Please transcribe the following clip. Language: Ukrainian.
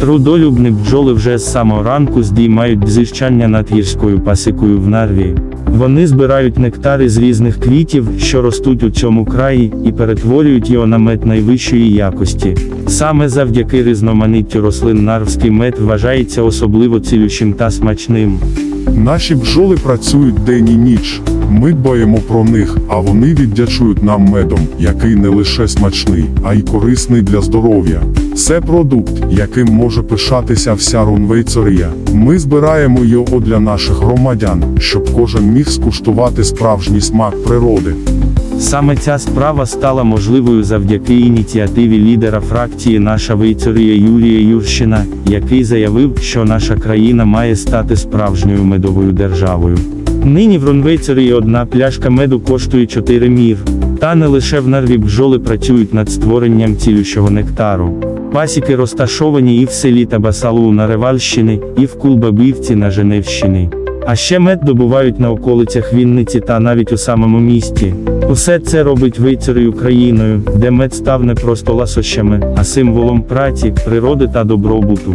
Трудолюбні бджоли вже з самого ранку здіймають дзижчання над гірською пасикою в нарві. Вони збирають нектари з різних квітів, що ростуть у цьому краї, і перетворюють його на мед найвищої якості. Саме завдяки різноманіттю рослин нарвський мед вважається особливо цілющим та смачним. Наші бджоли працюють день і ніч. Ми дбаємо про них, а вони віддячують нам медом, який не лише смачний, а й корисний для здоров'я. Це продукт, яким може пишатися вся Рунвейцерія. Ми збираємо його для наших громадян, щоб кожен міг скуштувати справжній смак природи. Саме ця справа стала можливою завдяки ініціативі лідера фракції Наша Вейцерія Юрія Юрщина, який заявив, що наша країна має стати справжньою медовою державою. Нині в Рунвейцерії одна пляшка меду коштує 4 мір. Та не лише в нарві бджоли працюють над створенням цілющого нектару. Пасіки розташовані і в селі Табасалу на Ревальщини, і в Кулбабівці на Женевщині. А ще мед добувають на околицях Вінниці та навіть у самому місті. Усе це робить вицерею країною, де мед став не просто ласощами, а символом праці, природи та добробуту.